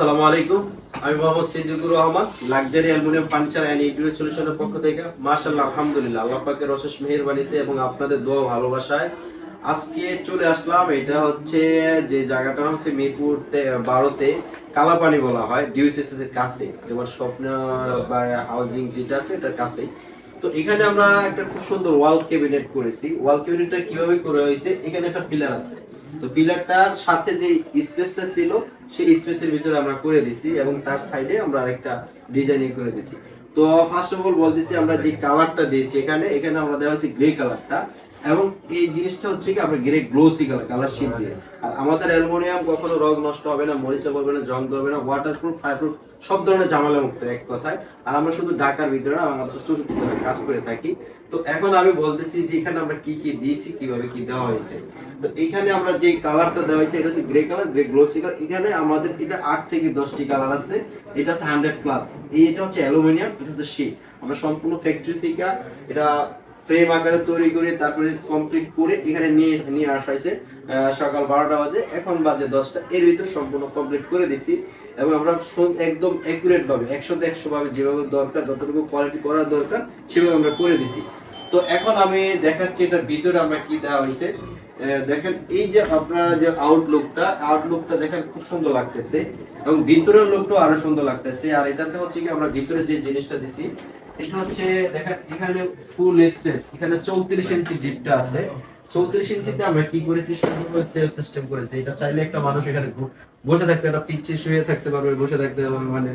আসসালামু আলাইকুম। আমি Mohammad Siddiqur Rahman luxury aluminium furniture and interior সলিউশনের পক্ষ থেকে। মাশাআল্লাহ, আলহামদুলিল্লাহ, আল্লাহ পাকের অশেষ মেহেরবানিতে এবং আপনাদের দোয়া ভালোবাসায় আজকে চলে আসলাম। এটা হচ্ছে যে জায়গাটা হচ্ছে মিরপুরতে বারোতে কালাপানি বলা হয় ডিউসিএস এর কাছে। যেমন স্বপ্ন হাউজিং যেটা আছে, এটার কাছেই। তো এখানে আমরা একটা খুব সুন্দর ওয়াল ক্যাবিনেট করেছি। ওয়াল ক্যাবিনেটটা কীভাবে করা হয়েছে? এখানে একটা পিলার আছে। তো পিলারটার সাথে যে স্পেসটা ছিল, সেই স্পেসের ভিতরে আমরা করে দিছি এবং তার সাইডে আমরা আরেকটা ডিজাইনিং করে দিছি। তো ফার্স্ট অফ অল বলতেছি আমরা যে কালারটা দিয়েছি এখানে এখানে আমরা দেওয়া হচ্ছে গ্রে কালারটা এবং এই জিনিসটা হচ্ছে কি, আমরা grey glossy colour colour sheet দিয়ে। আর আমাদের অ্যালুমিনিয়াম কখনো রং নষ্ট হবে না, মরিচা পড়বে না, জং ধরবে না ওয়াটারপ্রুফ ফায়ারপ্রুফ সব ধরনের ঝামেলা মুক্ত, এক কথায়। আর আমরা শুধু ঢাকার ভিতরে না আমরা কাজ করে থাকি। তো এখন আমি বলতেছি যে এখানে আমরা কি কি দিয়েছি, কীভাবে কি দেওয়া হয়েছে। তো এখানে আমরা যে কালারটা দেওয়া হয়েছে, এটা হচ্ছে grey colour grey glossy colour এখানে আমাদের, এটা আট থেকে দশটি কালার আছে, এটা হচ্ছে হান্ড্রেড প্লাস এটা হচ্ছে অ্যালুমিনিয়াম, এটা হচ্ছে শিট আমরা সম্পূর্ণ ফ্যাক্টরি থেকে, এটা ফ্রেম আকারে তৈরি করে তারপরে কমপ্লিট করে এখানে নিয়ে নিয়ে আসা হয়েছে সকাল বারোটা বাজে, এখন বাজে দশটা। এর ভিতরে সম্পূর্ণ কমপ্লিট করে দিছি এবং আমরা একদম অ্যাকুরেট ভাবে, একশোতে একশো ভাবে যেভাবে দরকার, যতটুকু কোয়ালিটি করার দরকার, সেভাবে আমরা করে দিছি। তো এখন আমি দেখাচ্ছি এটার ভিতরে আমরা কি দেওয়া হয়েছে। দেখেন, এই যে আপনারা যে আউটলুকটা আউটলুকটা দেখেন খুব সুন্দর লাগতেছে এবং ভিতরের লোকটাও আরও সুন্দর লাগতেছে। আর এটাতে হচ্ছে কি, আমরা ভিতরে যে জিনিসটা দিছি এটা হচ্ছে দেখেন এখানে ফুল স্পেস এখানে চৌত্রিশ ইঞ্চি ডিপটা আছে। চৌত্রিশ ইঞ্চিতে আমরা কি করেছি? সুন্দরভাবে সেলফ সিস্টেম করেছি। এটা চাইলে একটা মানুষ এখানে বসে থাকতে একটা পিচ্ছে শুয়ে থাকতে পারবে বসে থাকতে পারবে মানে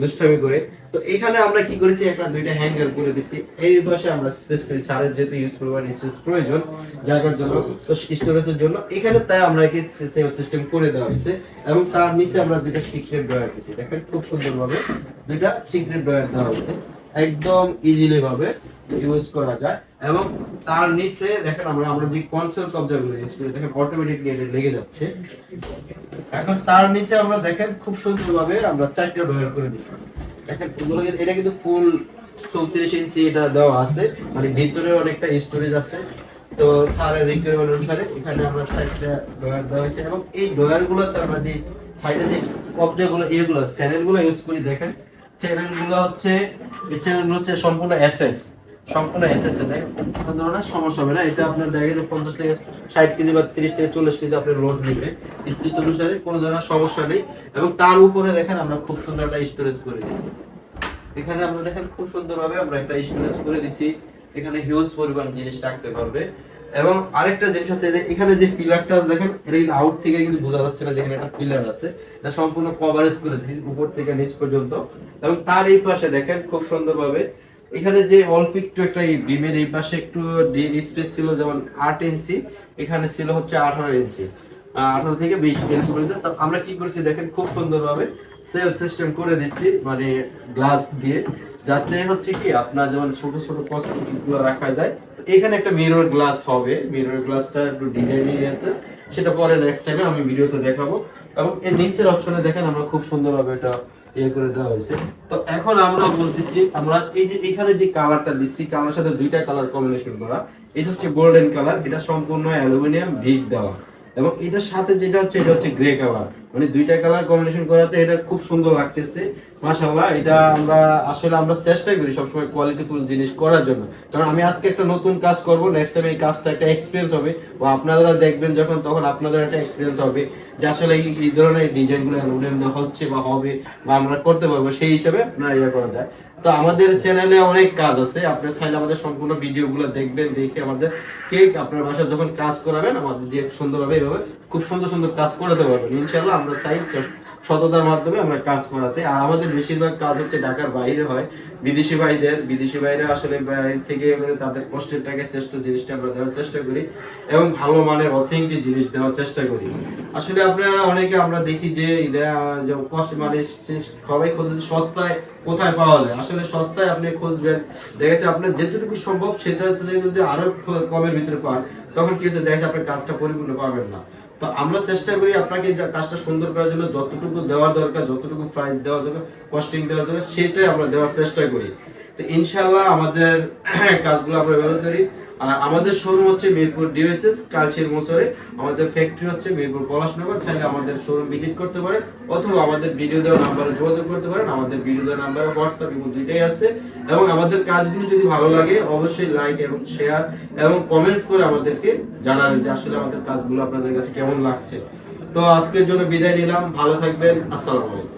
দুষ্টামি করে। তো এখানে আমরা কি করেছি? একটা দুইটা হ্যাঙ্গার করে দিছি। এই পাশে আমরা স্পেস করি। সারের যেহেতু ইউজ করবার স্পেস প্রয়োজন জায়গার জন্য তো স্টোরেজের জন্য। এখানে তাই আমরা কি সেলফ সিস্টেম করে দেওয়া হয়েছে। এবং তার নিচে আমরা দুইটা সিক্রেট ড্রয়ার দিয়েছি দেখেন খুব সুন্দরভাবে দুইটা সিক্রেট ড্রয়ার দেওয়া হয়েছে। একদম ইজিলি ভাবে ইউজ করা যায়। এবং তার নিচে দেখেন আমরা আমরা যে কনসোল কবজাগুলো ইউজ করি, দেখেন অটোমেটিকলি এটা লেগে যাচ্ছে। এখন তার নিচে আমরা দেখেন খুব সুন্দরভাবে আমরা চারটা ডয়ার করে দিচ্ছি দেখেন এটা কিন্তু ফুল চৌত্রিশ ইঞ্চি এটা দেওয়া আছে। মানে ভিতরে অনেকটা স্টোরেজ আছে। তো স্যারের রিকোয়ারমেন্ট অনুসারে এখানে আমরা চারটা ডয়ার দেওয়া হয়েছে। এবং এই ডয়ার গুলোতে আমরা যে সাইডে যে কবজাগুলো এগুলো চ্যানেলগুলো ইউজ করি, দেখেন চ্যানেলগুলো হচ্ছে, এই চ্যানেল হচ্ছে সম্পূর্ণ এসএস সম্পূর্ণ ষাট কেজি বা তিরিশ থেকে চল্লিশ কেজি লোড নেবে। কোনো ধরনের সমস্যা নেই। এবং তার উপরে দেখেন আমরা খুব সুন্দর একটা স্টোরেজ করে এখানে আমরা দেখেন খুব আমরা একটা স্টোরেজ করে দিচ্ছি এখানে হিউজ পরিমাণ জিনিস রাখতে পারবে। এবং আরেকটা জিনিস যে এখানে যে পিলারটা দেখেন, এটা কিন্তু আউট থেকে কিন্তু বোঝা যাচ্ছে না যেখানে একটা পিলার আছে। এটা সম্পূর্ণ কভারেজ করে দিচ্ছি উপর থেকে নিচ পর্যন্ত। এবং তার এই পাশে দেখেন খুব সুন্দরভাবে, এখানে যে অল্প একটু একটা এই বিমের এই পাশে একটু স্পেস ছিল, যেমন আট ইঞ্চি, এখানে ছিল হচ্ছে আঠারো ইঞ্চি আঠারো থেকে বিশ ইঞ্চি পর্যন্ত। আমরা কি করছি, দেখেন, খুব সুন্দরভাবে সেলফ সিস্টেম করে দিচ্ছি মানে গ্লাস দিয়ে, যাতে হচ্ছে কি, আপনার যেমন ছোট ছোট কসমেটিকগুলো রাখা যায় এখানে একটা মিরর গ্লাস হবে। মিরর গ্লাসটা একটু ডিজাইনিং সেটা পরে নেক্সট টাইমে আমি ভিডিওতে দেখাবো। এবং এর নিচের অপশনে দেখেন আমরা খুব সুন্দরভাবে এটা ইয়ে করে দেওয়া হয়েছে। তো এখন আমরা বলতেছি, আমরা এই যে এখানে যে কালারটা দিচ্ছি কালার সাথে দুইটা কালার কম্বিনেশন করা। এটা হচ্ছে গোল্ডেন কালার এটা সম্পূর্ণ অ্যালুমিনিয়াম ভিট দেওয়া। এবং এটার সাথে যেটা হচ্ছে, এটা হচ্ছে গ্রে কালার মানে দুইটা কালার কম্বিনেশন করাতে এটা খুব সুন্দর লাগতেছে। মাশাআল্লাহ, এটা আমরা আসলে আমরা চেষ্টা করি সবসময় কোয়ালিটিফুল জিনিস করার জন্য। কারণ আমি আজকে একটা নতুন কাজ করব নেক্সট টাইম এই কাজটা একটা এক্সপিরিয়েন্স হবে। বা আপনারা দেখবেন যখন, তখন আপনাদের একটা এক্সপিরিয়েন্স হবে যে আসলে এই ধরনের ডিজাইনগুলো হচ্ছে বা হবে বা আমরা করতে পারব। সেই হিসাবে আপনার ইয়ে করা যায়। তো আমাদের চ্যানেলে অনেক কাজ আছে। আপনি চাইলে আমাদের সম্পূর্ণ ভিডিওগুলো দেখবেন, দেখে আমাদের কেক আপনার বাসায় যখন কাজ করাবেন, আমাদের দিয়ে সুন্দরভাবে এভাবে খুব সুন্দর সুন্দর কাজ করাতে পারবেন ইনশাল্লাহ আমরা চাই সততার মাধ্যমে আমরা কাজ করাতে, আর আমাদের বেশিরভাগ কাজ হচ্ছে ঢাকার বাইরে হয়। বিদেশি ভাইদের, বিদেশি ভাইরা আসলে বাইরে থেকে মানে তাদের কষ্টের টাকা চেষ্টা জিনিসটা আমরা দেওয়ার চেষ্টা করি এবং ভালো মানের অথেন্টিক জিনিস দেওয়ার চেষ্টা করি। আসলে আপনারা অনেকে আমরা দেখি যে কষ্ট মানে সবাই খুঁজছে সস্তায় কোথায় পাওয়া যায়। আসলে সস্তায় আপনি খুঁজবেন, দেখা যাচ্ছে আপনার যেটুকু সম্ভব সেটা হচ্ছে যদি আরও কমের ভিতরে পান, তখন কি হচ্ছে? দেখা যাচ্ছে আপনার কাজটা পরিপূর্ণ পাবেন না। তো আমরা চেষ্টা করি আপনাকে কাজটা সুন্দর করার জন্য, যতটুকু দেওয়ার দরকার, যতটুকু প্রাইস দেওয়া দরকার কস্টিং দেওয়ার দরকার সেটাই আমরা দেওয়ার চেষ্টা করি। তো ইনশাল্লাহ আমাদের কাজগুলো আমরা ব্যবহার করি। আর আমাদের শোরুম হচ্ছে মিরপুর ডিওএসএস কালচির মোসরে আমাদের ফ্যাক্টরি হচ্ছে মিরপুর পলাশনগর। চাইলে আমাদের শোরুম ভিজিট করতে পারেন, অথবা আমাদের ভিডিও দেওয়া নাম্বারে যোগাযোগ করতে পারেন। আমাদের ভিডিও দেওয়া নাম্বারে হোয়াটসঅ্যাপ এবং দুইটাই আছে। এবং আমাদের কাজগুলো যদি ভালো লাগে, অবশ্যই লাইক এবং শেয়ার এবং কমেন্টস করে আমাদেরকে জানাবেন যে আসলে আমাদের কাজগুলো আপনাদের কাছে কেমন লাগছে। তো আজকের জন্য বিদায় নিলাম। ভালো থাকবেন। আসসালামু আলাইকুম।